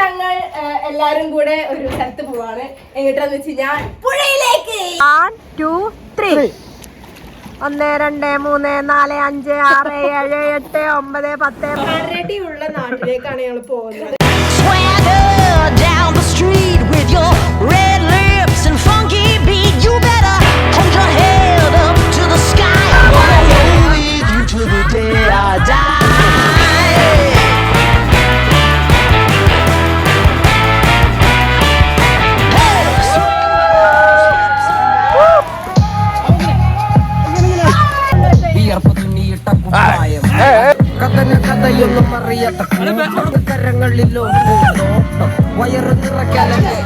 ഞങ്ങൾ എല്ലാരും കൂടെ ഒരു സ്ഥലത്ത് പോവാണ്. എങ്ങോട്ടാന്ന് വെച്ച് ഞാൻ പുഴയിലേക്ക്. ഒന്ന് രണ്ട് മൂന്ന് നാല് അഞ്ച് ആറ് ഏഴ് എട്ട് ഒമ്പത് പത്ത്. ഉള്ള നാട്ടിലേക്കാണ് ഞങ്ങൾ പോകുന്നത്. The കഥന കഥയൊന്നും അറിയാത്ത കരങ്ങളിലോ വയറ് നിറയ്ക്കാനല്ലേ?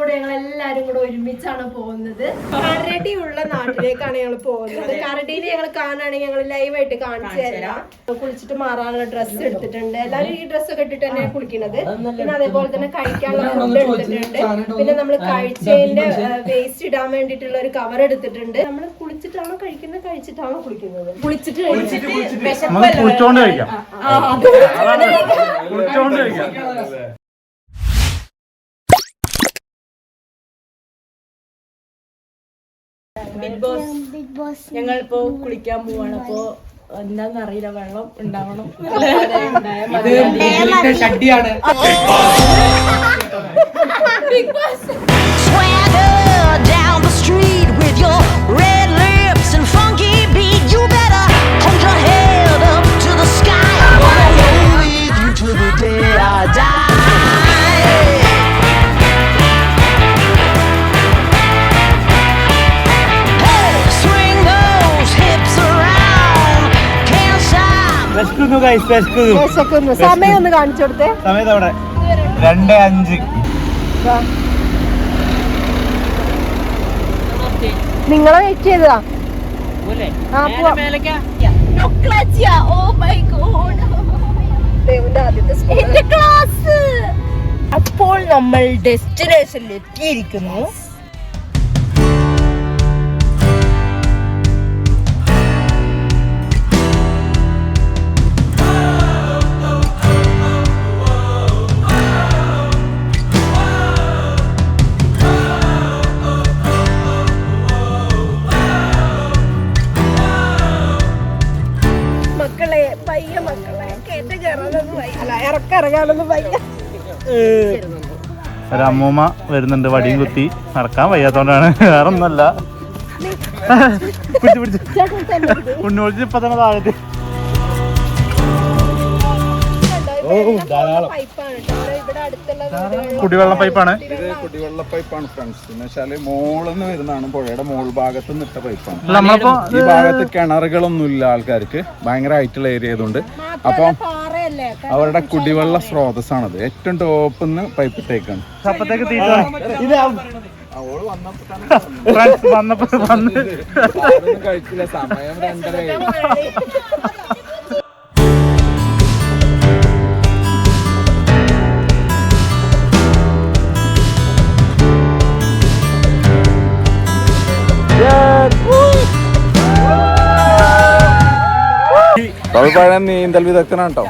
കൂടെ ഞങ്ങൾ എല്ലാരും കൂടെ ഒരുമിച്ചാണ് പോകുന്നത്. കരടി ഉള്ള നാട്ടിലേക്കാണ് ഞങ്ങൾ പോകുന്നത്. കരടിയിൽ ഞങ്ങൾ കാണുകയാണെങ്കിൽ ഞങ്ങൾ ലൈവായിട്ട് കാണിച്ചു തരാം. കുളിച്ചിട്ട് മാറാനുള്ള ഡ്രസ്സ് എടുത്തിട്ടുണ്ട്. എല്ലാവരും ഈ ഡ്രസ്സ് ഒക്കെ ഇട്ടിട്ട് തന്നെ കുളിക്കുന്നത്. പിന്നെ അതേപോലെ തന്നെ കഴിക്കാനുള്ള ഫുഡ് എടുത്തിട്ടുണ്ട്. പിന്നെ നമ്മൾ കഴിച്ചതിന്റെ വേസ്റ്റ് ഇടാൻ വേണ്ടിട്ടുള്ള ഒരു കവർ എടുത്തിട്ടുണ്ട്. നമ്മൾ കുളിച്ചിട്ടാണോ കഴിക്കുന്നത് കഴിച്ചിട്ടാണോ കുളിക്കുന്നത്? കുളിച്ചിട്ട് കുളിച്ചിട്ട് കുളിച്ചോണ്ട് കഴിക്കാം. Big boss. ഞങ്ങളിപ്പോ കുളിക്കാൻ പോവാണ്. അപ്പോ എന്താന്ന് അറിയില്ല. വെള്ളം ഉണ്ടാവണം. ഇതിന്റെ ഷഡ്ഡിയാണ് Swagger down the street with your red വിശക്കുന്നു guys, വിശക്കുന്നു. വിശക്കുന്നു. സമയം ഒന്ന് കാണിച്ചു കൊടുത്തേ. സമയത്ത് അവിടെ രണ്ട് അഞ്ച്. നിങ്ങളെ വെയിറ്റ് ചെയ്തതാ? ആ പോവാം. ദേവിന്റെ ആദ്യത്തെ സ്കൂൾ അപ്പോൾ നമ്മൾ ഡെസ്റ്റിനേഷനിൽ എത്തിയിരിക്കുന്നു. അല്ല വയ്യ. ഒരു അമ്മൂമ്മ വരുന്നുണ്ട് വടിയും കുത്തി. നടക്കാൻ വയ്യാത്തോണ്ടാണ്. വേറെ ഒന്നല്ല പിടിച്ച് പിടിച്ച്. ഉണ്ണോളിച്ച് ഇപ്പൊ തന്നെ താഴത്ത് ഓ ധാരാളം പൈപ്പാണ് കേട്ടോ ഇവിടെ അടുത്തുള്ള വീടുകളിൽ കുടിവെള്ള പൈപ്പാണ്. ഇത് കുടിവെള്ള പൈപ്പാണ് ഫ്രണ്ട്സ് എന്ന് വെച്ചാൽ മോളിന്ന് വരുന്നതാണ് പുഴയുടെ മോൾ ഭാഗത്ത് നിട്ട പൈപ്പാണ്. നമ്മളിപ്പോ ഈ ഭാഗത്ത് കിണറുകളൊന്നും ഇല്ല ആൾക്കാർക്ക്. ഭയങ്കര ആയിട്ടുള്ള ഏരിയ ആയതുകൊണ്ട് അപ്പം പാറയല്ലേ? അവരുടെ കുടിവെള്ള സ്രോതസ്സാണത്. ഏറ്റവും ടോപ്പ് നിന്ന് പൈപ്പ് ഇട്ടേക്കാണ് അപ്പത്തേക്ക് തീറ്റ. ഫ്രണ്ട്സ് വന്നപ്പോ വന്ന് കഴിച്ചില്ല. സമയം രണ്ടര പഴയ നീന്തൽ വിദഗ്ധനാണ്? കേട്ടോ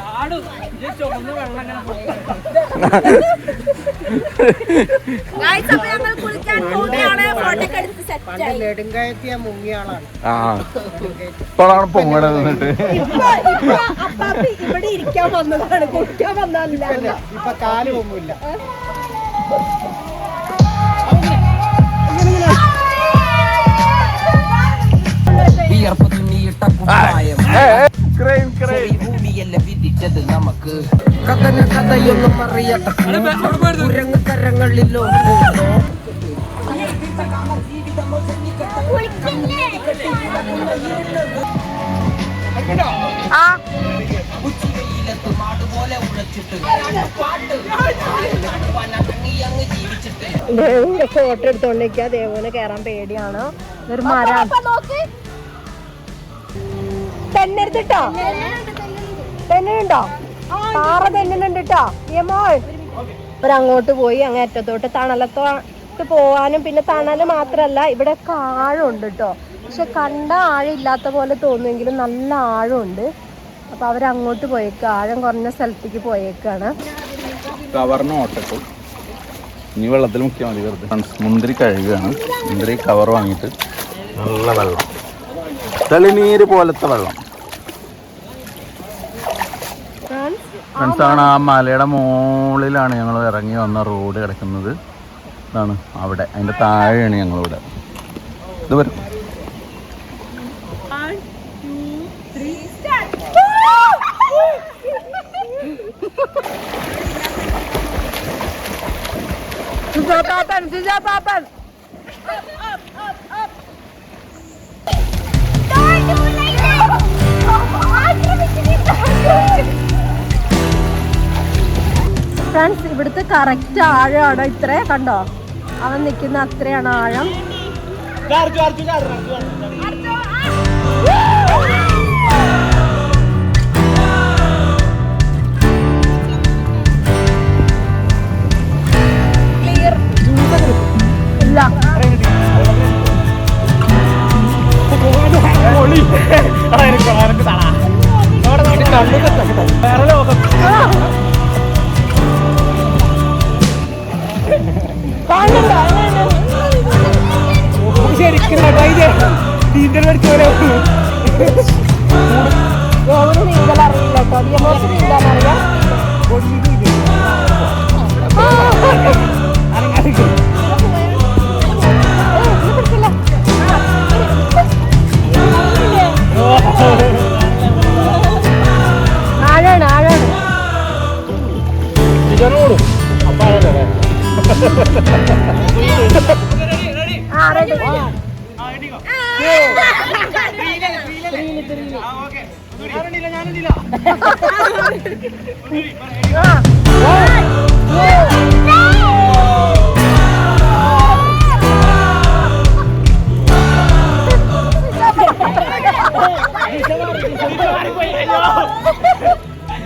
ഇപ്പോഴാണ് പൊങ്ങണത് എന്നിട്ട്. ഇപ്പൊ ഇപ്പൊ അപ്പാപ്പി ഇവിടെ ഇരിക്കാൻ വന്നതാണ്. കുളിക്കാൻ വന്നതല്ല. ഇപ്പൊ കാൽ പൊങ്ങില്ല. വിയർപ്പ് തുന്നിയിട്ട കുപ്പായം ക്രെയിൻ ക്രെയിൻ ഭൂമിയല്ല വിധിച്ചത് നമുക്ക് കഥന കഥയൊന്നും കുരങ്ങ് കരങ്ങളിലോ. ഫോട്ടോ എടുത്തോണ്ടിരിക്കുക ദേവുവിന് കേറാൻ പേടിയാണ്. ഒരു മരം. തെന്നെടുത്തിട്ടോ തെന്നുണ്ടോ പാറ തെന്നുന്നുണ്ട് കേട്ടോ യമോൾ പോയി അങ്ങ് അറ്റത്തോട്ട് തണലത്തോട്ട് പോവാനും പിന്നെ തണൽ മാത്രല്ല ഇവിടെ ഒക്കെ ആഴമുണ്ട് കേട്ടോ പക്ഷെ കണ്ട ആഴില്ലാത്ത പോലെ തോന്നുമെങ്കിലും നല്ല ആഴമുണ്ട്. അപ്പൊ അവരങ്ങോട്ട് പോയേക്ക്. ആഴം കുറഞ്ഞ സ്ഥലത്തേക്ക് പോയേക്കാണ്. ഇനി വെള്ളത്തിൽ മതി വെറുതെ. മുന്തിരി കഴുകുകയാണ് മുന്തിരി കവർ വാങ്ങിയിട്ട് നല്ല വെള്ളം. തെളിനീര് പോലത്തെ വെള്ളം. ഫ്രണ്ട്സ് ആണ് ആ മലയുടെ മുകളിലാണ് ഞങ്ങൾ ഇറങ്ങി വന്ന റോഡ് കിടക്കുന്നത്. ഇതാണ് അവിടെ. അതിന്റെ താഴെയാണ് ഞങ്ങളിവിടെ. ഇത് വരും. സുജാതാപ്പൻ സുജാതാപ്പൻ ഫ്രണ്ട്സ് ഇവിടുത്തെ കറക്റ്റ് ആഴമാണ് ഇത്ര? കണ്ടോ? അവൻ നിൽക്കുന്ന അത്രയാണ് ആഴം. ക്ലിയർ ഇല്ല. ഗൗരി നീന്തൽ അറിയില്ല കേട്ടോ ഡിയമോസ് നീന്താൻ അറിയാം ആഴാണ് ആഴാണ് റെഡി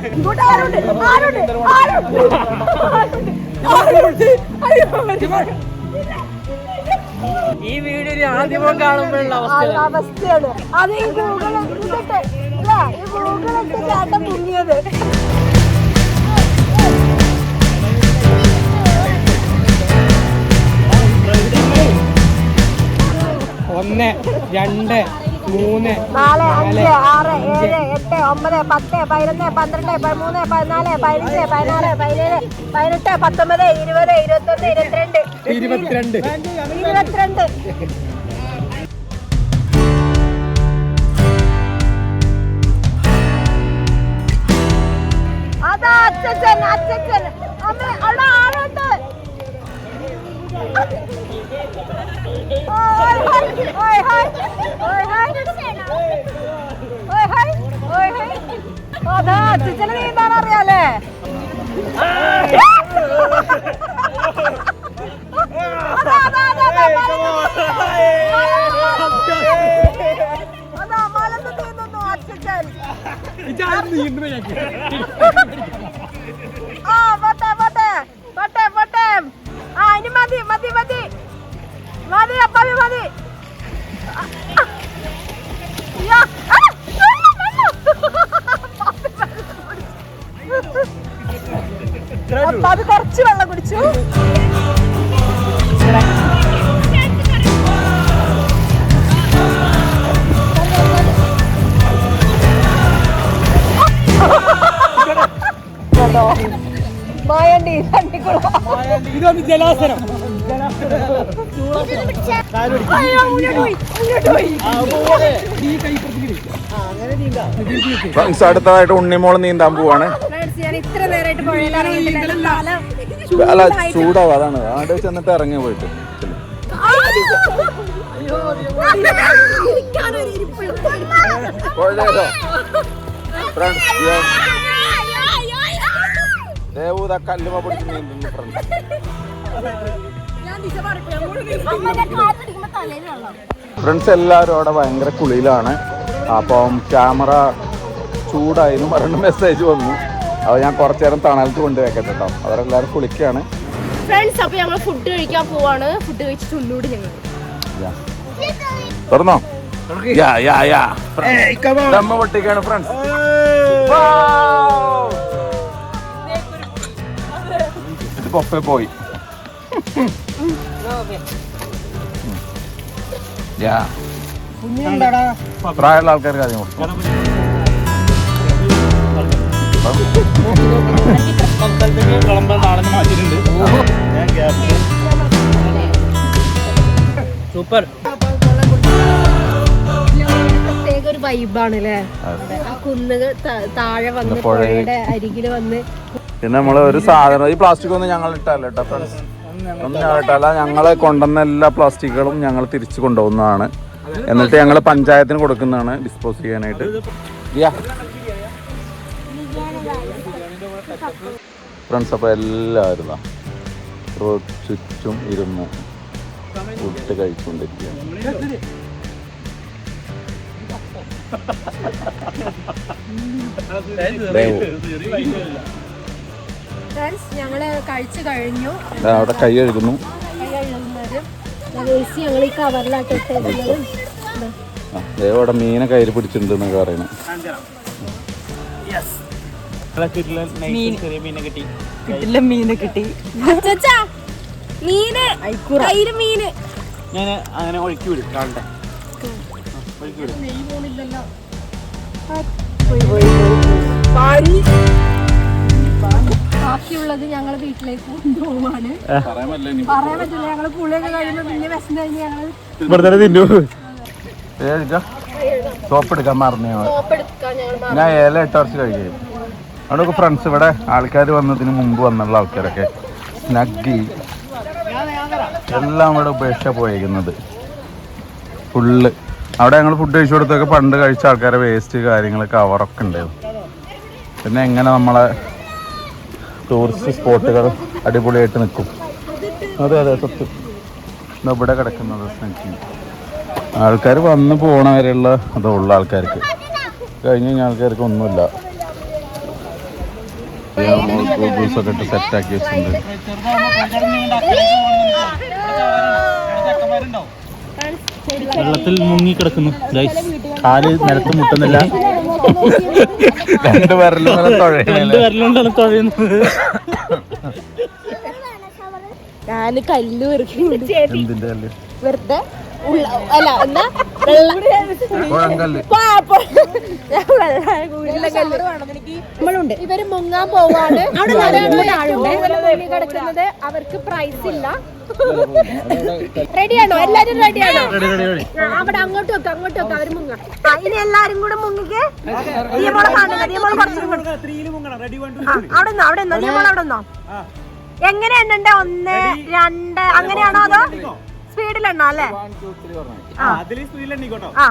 ഇങ്ങോട്ട് ആരുണ്ട്? ആരുണ്ട്? ആരുണ്ട്? ആരുണ്ട്? ഈ വീഡിയോ ആദ്യമായി കാണുമ്പോഴുള്ള അവസ്ഥയാണ്. അത് ഈ ഗൂഗിൾ ഈ ഗൂഗിൾ ഇട്ട് ചേട്ടൻ മുങ്ങിയത്. ഒന്ന് രണ്ട് മൂന്ന് നാല് അഞ്ച് ആറ് ഏഴ് എട്ട് ഒമ്പത് പത്ത് പതിനൊന്ന് പന്ത്രണ്ട് പതിമൂന്ന് പതിനാല് പതിനഞ്ച് പതിനാറ് പതിനേഴ് പതിനെട്ട് പത്തൊമ്പത് ഇരുപത് ഇരുപത്തൊന്ന് ഇരുപത്തിരണ്ട്. ഇരുപത്തിരണ്ട്. ഇരുപത്തിരണ്ട്. അതാ അച്ഛൻ അച്ഛൻ. അമ്മ അവിടെ ആളുണ്ട്. ਓਏ ਹਾਏ ਓਏ ਹਾਏ ਓਏ ਹਾਏ ਓਏ ਹਾਏ ਓਏ ਹਾਏ। ਆਧਾ ਚਲਣੀ ਮਾਰਾ ਰਿਆ ഇതൊന്ന് ജലാസനം. ഫ്രണ്ട്സ് അടുത്തതായിട്ട് ഉണ്ണിമോൾ നീന്താൻ പോവാണ്. ഫ്രണ്ട്സ് അല്ല ചൂടാവും അതാണ്. അവിടെ ചെന്നിട്ട് ഇറങ്ങി പോയിട്ട്. പുഴയിലോ? ദേവൂത കല്ലുമ പിടിച്ച് നീന്തുന്നു ഫ്രണ്ട്സ് ഫ്രണ്ട്സ് എല്ലാവരും അവിടെ ഭയങ്കര കുളിയിലാണ്. അപ്പം ക്യാമറ ചൂടായിരുന്നു പറഞ്ഞ മെസ്സേജ് വന്നു. അപ്പോൾ ഞാൻ കുറച്ചു നേരം തണലത്ത് കൊണ്ട് വെക്കട്ടെ കേട്ടോ അവരെല്ലാവരും കുളിക്കുകയാണ് ഫ്രണ്ട്സ് അപ്പോൾ ഞങ്ങൾ ഫുഡ് കഴിക്കാൻ പോവാണ്. ഫുഡ് കഴിച്ചിട്ട് ഒന്നുകൂടി ഞങ്ങൾ തുറന്നോ? യാ യാ യാ ദമ്മ പൊട്ടിക്കാണ് ഫ്രണ്ട്സ് പൊപ്പെ പോയി യാ പ്രായമുള്ള ആൾക്കാർക്ക് ആദ്യം കൊടുക്കും. സൂപ്പർ. പ്രത്യേക ഒരു വൈബാണ് അല്ലേ ആ കുന്നുകൾ താഴെ വന്ന്. പുഴയുടെ അരികിൽ വന്ന് പിന്നെ നമ്മൾ ഒരു സാധനം ഈ പ്ലാസ്റ്റിക് ഒന്നും ഞങ്ങൾ ഇട്ടല്ല ഫ്രണ്ട്സ് ഒന്നും ഞങ്ങൾ ഇട്ടല്ല ഞങ്ങളെ കൊണ്ടുവന്ന എല്ലാ പ്ലാസ്റ്റിക്കുകളും ഞങ്ങൾ തിരിച്ചു കൊണ്ടുപോകുന്നതാണ്. എന്നിട്ട് ഞങ്ങൾ പഞ്ചായത്തിന് കൊടുക്കുന്നതാണ് ഡിസ്പോസ് ചെയ്യാനായിട്ട്. ഫ്രണ്ട്സ് അപ്പോൾ എല്ലാവരും റോഡ് ചുറ്റും ഇരുന്ന് ഫുഡ് കഴിച്ചുകൊണ്ടിരിക്കുകയാണ് ദേവു. ഫ്രണ്ട്സ് ഞങ്ങൾ കഴിച്ചു കഴിഞ്ഞു. അവിടെ കൈ കഴുകുന്നു. കൈ ഞങ്ങൾ ഈ കവറിലാട്ട് ഇട്ടേക്കുന്നത്. അവിടെ മീനെ കയ്യിൽ പിടിച്ചിട്ടുണ്ട് എന്നൊക്കെ പറയണേ ചെറിയ മീനെ കിട്ടി. കിട്ടില്ല മീന്. കിട്ടി ചച്ചാ മീന് മീന് ഞാൻ അങ്ങനെ ഒഴുക്കി വിടും കാണട്ടെ ഒഴുക്കി വിടും. ബാക്കിയുള്ളത് ഞങ്ങൾ വീട്ടിലേക്ക് കൊണ്ടുപോവാണ്. പറയാൻ പറ്റില്ല ഞങ്ങൾ പുളിയൊക്കെ കഴിയുമ്പോ പിന്നെ വിശന്ന് കഴിഞ്ഞ് ഞങ്ങൾ ഇവിടെ തിന്നു. സോപ്പ് എടുക്കാൻ മറന്നു ഞങ്ങൾ എടുക്കാൻ ഞങ്ങൾ ഞാൻ ഏല എട്ട് വർഷം കഴിക്കും അവിടെ ഫ്രണ്ട്സ് ഇവിടെ ആൾക്കാർ വന്നതിന് മുമ്പ് വന്നുള്ള ആൾക്കാരൊക്കെ. സ്നഗ്ഗി എല്ലാം ഇവിടെ ഉപേക്ഷ പോയിരിക്കുന്നത് ഫുള്ള് അവിടെ ഞങ്ങൾ ഫുഡ് കഴിച്ചു കൊടുത്തൊക്കെ പണ്ട് കഴിച്ച ആൾക്കാരെ വേസ്റ്റ് കാര്യങ്ങൾ കവറൊക്കെ ഉണ്ടായിരുന്നു. പിന്നെ എങ്ങനെ നമ്മളെ ടൂറിസ്റ്റ് സ്പോട്ടുകൾ അടിപൊളിയായിട്ട് നിൽക്കും. അതെ അതെ സത്യം. ഇവിടെ കിടക്കുന്നത് ആൾക്കാർ വന്ന് പോണ വരെയുള്ള ഉള്ള ആൾക്കാർക്ക്. കഴിഞ്ഞ് കഴിഞ്ഞ ആൾക്കാർക്ക് ഒന്നുമില്ല. ഒക്കെ ഇട്ട് സെറ്റാക്കി വെച്ചിട്ടുണ്ട്. വെള്ളത്തിൽ മുങ്ങി കിടക്കുന്നു. കാൽ നിലത്ത് മുട്ടുന്നില്ല. രണ്ട് ഇങ്ങനെ രണ്ട് വിരലുകൊണ്ടാണ് തുഴയുന്നത് ഞാൻ കല്ല്? വെറുതെ അല്ല. നമ്മളുണ്ട്. ഇവർ മുങ്ങാൻ പോവാണ്. കിടക്കുന്നത് അവർക്ക് പ്രൈസ് ഇല്ല. റെഡിയാണോ? എല്ലാരും റെഡിയാണോ? Ready ready ready. അവിടെ അങ്ങോട്ട് വെക്കാം അങ്ങോട്ട് വെക്കാം അവർ മുങ്ങാം. അതിന് എല്ലാരും കൂടെ മുങ്ങിക്ക്. കാണുക കുറച്ചും അവിടെ നിന്നോ അവിടെ നിന്നോ? നിന്നോ? ഒന്ന് രണ്ട് അങ്ങനെയാണോ അതോ? സ്പീഡിൽ എണ്ണോ അല്ലേ ആ.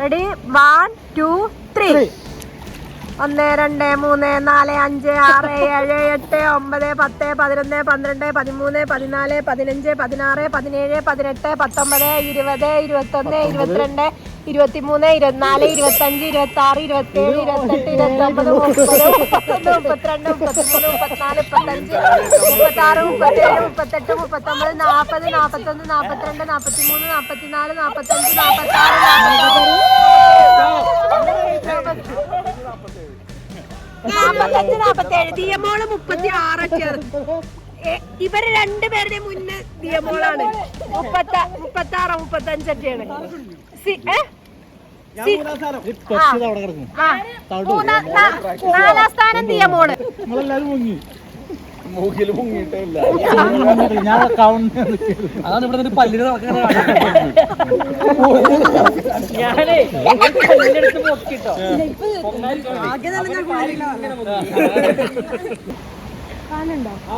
റെഡി വൺ ടു ത്രീ ഒന്ന് രണ്ട് മൂന്ന് നാല് അഞ്ച് ആറ് ഏഴ് എട്ട് ഒമ്പത് പത്ത് പതിനൊന്ന് പന്ത്രണ്ട് പതിമൂന്ന് പതിനാല് പതിനഞ്ച് പതിനാറ് പതിനേഴ് പതിനെട്ട് പത്തൊമ്പത് ഇരുപത് ഇരുപത്തൊന്ന് ഇരുപത്തിരണ്ട് ഇരുപത്തിമൂന്ന് ഇരുപത്തിനാല് ഇരുപത്തഞ്ച് ഇരുപത്തി ആറ് ഇരുപത്തി ഏഴ് ഇരുപത്തെട്ട് ഇരുപത്തി മുപ്പത് മുപ്പത്തൊന്ന് മുപ്പത്തിരണ്ട് മുപ്പത്തിമൂന്ന് മുപ്പത്തിനാല് മുപ്പത്തഞ്ച് മുപ്പത്താറ് മുപ്പത്തേഴ് മുപ്പത്തെട്ട് മുപ്പത്തൊമ്പത് നാൽപ്പത് നാൽപ്പത്തൊന്ന് നാൽപ്പത്തിരണ്ട് നാൽപ്പത്തിമൂന്ന് നാൽപ്പത്തിനാല് നാൽപ്പത്തഞ്ച് നാൽപ്പത്താറ് നാൽപ്പത്തഞ്ച് നാൽപ്പത്തേഴ് ദിയമോൾ മുപ്പത്തി ആറൊക്കെയാണ് ഇവർ രണ്ടുപേരുടെ മുന്നേ ദിയമോളാണ്. മുപ്പത്ത മുപ്പത്തി ആറ് മുപ്പത്തഞ്ചൊക്കെയാണ് നാലാം സ്ഥാനം തീയ മോൾ. നിങ്ങളെല്ലാരും മുങ്ങി. മൂക്കിൽ മുങ്ങിയിട്ടില്ല. ഞാൻ അതാണ് ഇവിടെ പല്ലിന്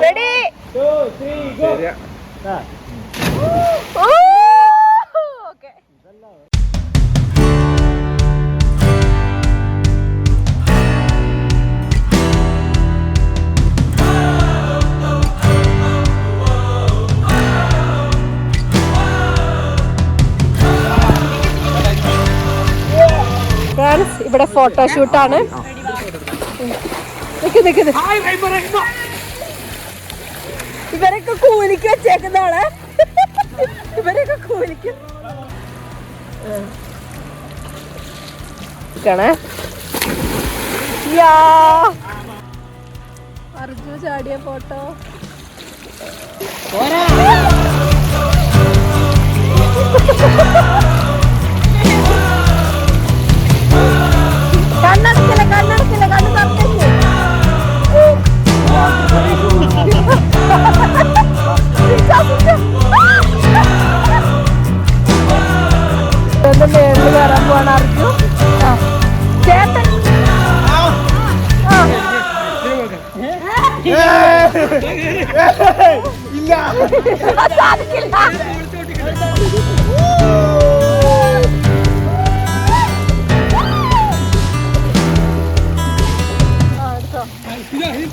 റെഡി ഇവിടെ ഫോട്ടോഷൂട്ടാണ് നിക്ക് നിക്ക്. ഇവരൊക്കെ കൂലിക്ക് വെച്ചേക്കുന്നതാണ്. ഇവരൊക്കെ കൂലിക്ക്. ണേ യാ. അർജു ചാടിയ ഫോട്ടോ കണ്ണടക്കില്ല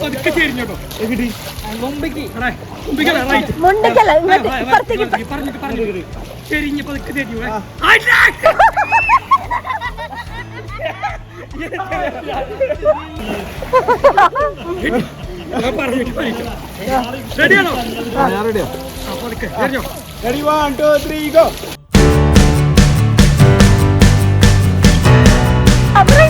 പതുക്കെ ചേരിഞ്ഞോട്ടോ എവിടെ? മുമ്പിക്ക്. റൈറ്റ് മുണ്ടിക്കല്ല ഇങ്ങോട്ട് ഇപ്പുറത്തേക്ക് ഇപ്പ- പറഞ്ഞിട്ട് പറഞ്ഞിട്ട്. ചെരിഞ്ഞ് പതുക്കെ ചേരിഞ്ഞു റെഡിയാണോ റെഡിയാ പതുക്കെ ചേരിഞ്ഞോ ready one two three go അവിടെ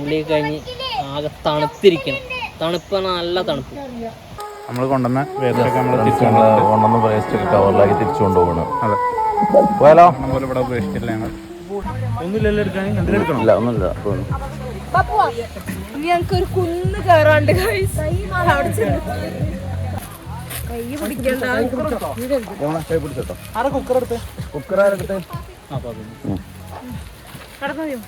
ഉള്ളി കഴിഞ്ഞ് ആകെ തണുത്തിരിക്കണം. തണുപ്പ് നല്ല തണുപ്പ്. നമ്മൾ കൊണ്ടുവന്ന കൊണ്ടുവന്ന് വേസ്റ്റ് കവറിലാക്കി തിരിച്ചു കൊണ്ടുപോകണം അതെ. പോയാലോ? നമ്മൾ ഇവിടെ ഉപേക്ഷിച്ചില്ല ഞങ്ങൾ ഒന്നുമില്ലല്ലോ എടുക്കാൻ? എന്തിനെടുക്കണം ഇല്ല ഒന്നുമില്ല. ഒരു കുന്ന് കയറാണ്ട് കുക്കർ എടുത്ത്? കുക്കർ ആരെടുത്ത്? കടന്നു പോയോ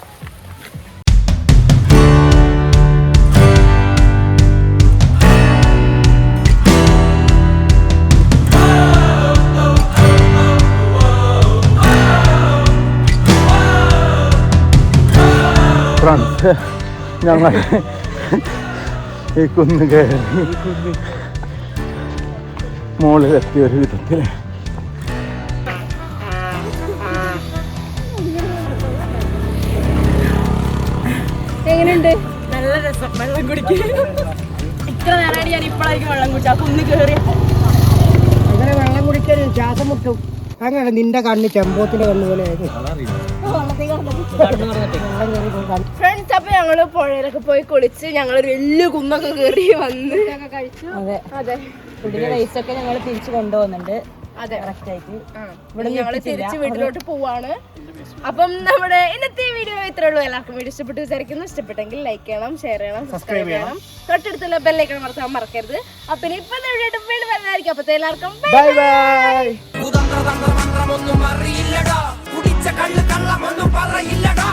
ഞങ്ങൾ ഈ കുന്ന് കയറി മുകളിലെത്തിയ ഒരു വിധത്തിൽ എങ്ങനെയുണ്ട്? നല്ല രസം. വെള്ളം കുടിക്കാൻ ഇത്ര നേരമായിട്ട് ഞാൻ ഇപ്പോഴായിരിക്കും വെള്ളം കുടിച്ചാ കുന്ന് കയറി. അങ്ങനെ വെള്ളം കുടിക്കാൻ ശ്വാസം മുട്ടും. അങ്ങനെ നിന്റെ കണ്ണ് ചെമ്പോത്തിന്റെ കണ്ണ് പോലെ ഫ്രണ്ട്സ് അപ്പൊ ഞങ്ങൾ പുഴയിലൊക്കെ പോയി കുളിച്ച് ഞങ്ങൾ വലിയ കുന്നൊക്കെ കയറി വന്ന്. അതെ. അതെ. ഫുഡിന്റെ റൈസ് ഒക്കെ ഞങ്ങൾ തിരിച്ചു കൊണ്ടുപോകുന്നുണ്ട്. അതെ. ഇവിടെ ഞങ്ങൾ തിരിച്ച് വീട്ടിലോട്ട് പോവാണ്. അപ്പം നമ്മുടെ ഇന്നത്തെ വീഡിയോ ഇത്രേ ഉള്ളൂ. എല്ലാവർക്കും വീഡിയോ ഇഷ്ടപ്പെട്ടു വിചാരിക്കുന്നു. ഇഷ്ടപ്പെട്ടെങ്കിൽ ലൈക്ക് ചെയ്യണം ഷെയർ ചെയ്യണം സബ്സ്ക്രൈബ് ചെയ്യണം. തൊട്ടടുത്തുള്ള ബെല്ലൈക്കൺ മറക്കാൻ മറക്കരുത്. അപ്പൊ ഇനി ഇപ്പൊ വീഡിയോ വീണ്ടും വരുന്നതായിരിക്കും അപ്പത്തെ എല്ലാവർക്കും. ബൈ ബൈ പച്ച കള്ളു കള്ളമൊന്നും പറയില്ലടാ.